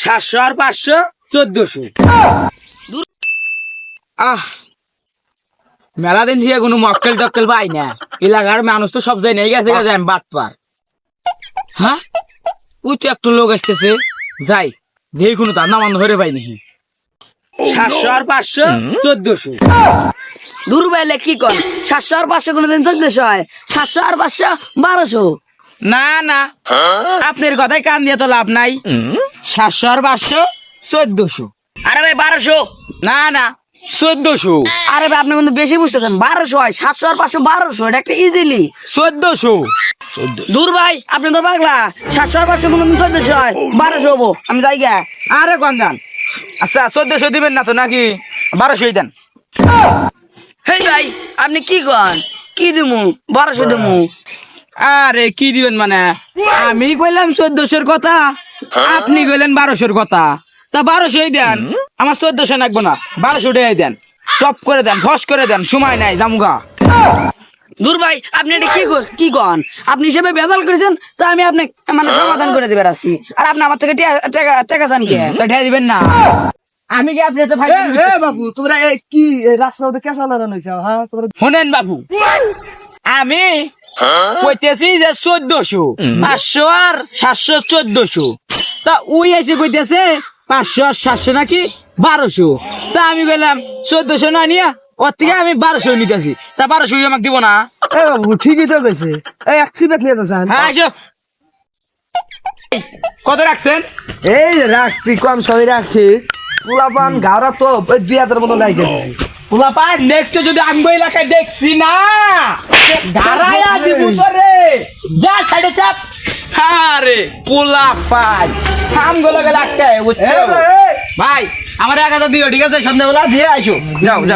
সাতশো আর পাঁচশো চোদ্দশো। আহ মেলা দিন থেকে কোনো মক্কেল টক্কেল পাই না। এলাকার মানুষ তো সব জায়গায় গেছে গেছে আমি বাদ পার। হ্যাঁ? ওই তো একটু লোক আসতেছে। যাই দেখি কোনো তার নামান ধরে পাই নাকি সাতশো আর পাঁচশো চোদ্দশো। দূর বাইলে কি কন সাতশো আর পাঁচশো কোনোদিন চোদ্দশো হয়। সাতশো আর পাঁচশো বারোশো। না না। আপনার কথায় কান দিয়ে তো লাভ নাই। সাতশো আর পাঁচশো চোদ্দশো। আরে ভাই বারোশো। না না চোদ্দশো। আরে ভাই আপনি কিন্তু বেশি বুঝতেছেন বারোশো হয় সাতশো আর পাঁচশো বারোশো এটা একটা ইজিলি চোদ্দশো। দূর ভাই আপনি তো পাগলা। সাতশো আর পাঁচশো কোনোদিন চোদ্দশো হয় বারোশো হব। আমি যাই গা আরে গঞ্জান। আচ্ছা চোদ্দশো দিবেন না তো নাকি? বারোশোই দেন। হেই ভাই আপনি কি কন? কি দিমু? বারোশো দিমু। আরে কি দিবেন মানে? আমি কইলাম চোদ্দশোর কথা আপনি কইলেন বারোশোর কথা। তা বারোশোই দেন আমার চোদ্দশো লাগবো না বারোশো টাকাই দেন। টপ করে দেন ফস করে দেন সময় নাই জামুগা দূর ভাই আপনি এটা কি কি কন? আপনি হিসেবে বেজাল করেছেন তা আমি আপনি মানে সমাধান করে দিবে আসছি আর আপনি আমার থেকে টিয়া- টাকা টাকা চান কে? তা ঠেয়া দিবেন না। আমি কি আপনি তো ভাই বাবু তোমরা কি রাস্তা কেসা লড়ানো হ্যাঁ? তোমরা শুনেন বাবু আমি কইতেছি যে চোদ্দশো। পাঁচশো আর সাতশো চোদ্দশো। তা ওই এসে কইতেছে পাঁচশো আর সাতশো নাকি বারোশো। তা আমি বললাম চোদ্দশো না নিয়া ওর থেকে আমি বারোশো নিতেছি। তা বারোশো আমাকে দিব না। এ বাবু ঠিকই তো কইছে। এই সিবেট নিয়ে যাচ্ছেন। হ্যাঁ আসো। কত রাখছেন? এই রাখছি কম সবাই রাখছি। পোলাপান গাওরা তো ওই দুই হাজার মতো রাখে নেক্সট যদি আঙ্গো এলাকায় দেখছি না। দাঁড়ায়া দিব তোরে যা সাইডে চাপ আরে পোলা পাই আমগো লগে লাগতে এ বুঝছ ভাই, এই। ভাই আমার এক হাজার দিও ঠিক আছে সন্ধ্যাবেলা দিয়ে আইসো যাও যাও